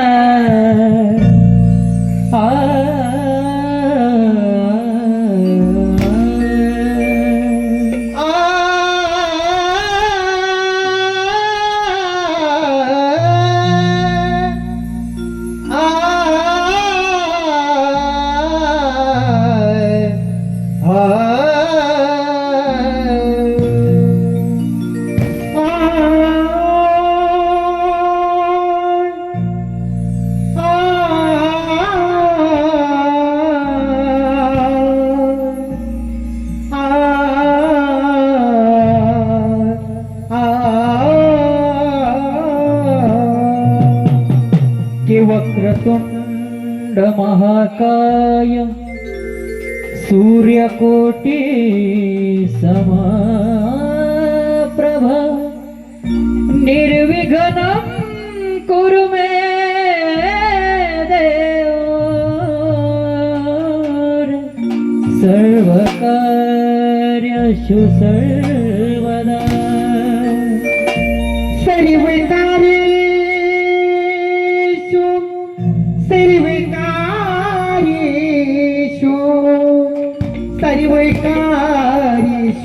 Ah. Vakratunda महाकाय सूर्यकोटी समप्रभ। निर्विघ्नं कुरु मे देव सर्वकार्यषु सर्वदा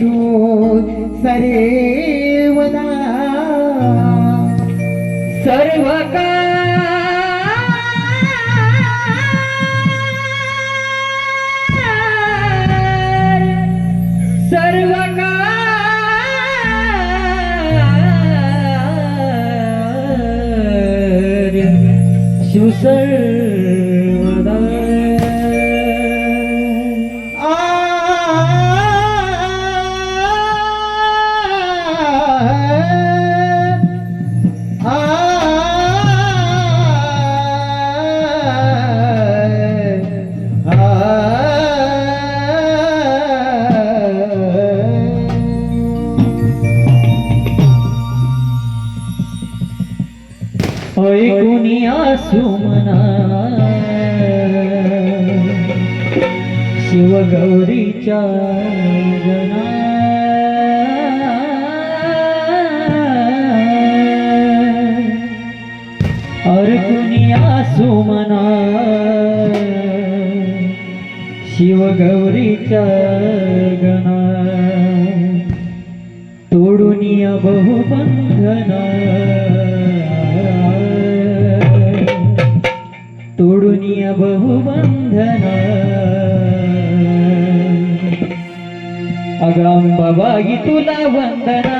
सर्वकार्येषु सर्वदा सर्व सर्व सुसर्वदा ऐकुनिया शिवगौरीच्या गणा अर्कुनिया सुमना शिवगौरीच्या गणा तोडुनिया बहुबंधना तोडुनिया बहुबंधना अगांबाबाई तुला वंदना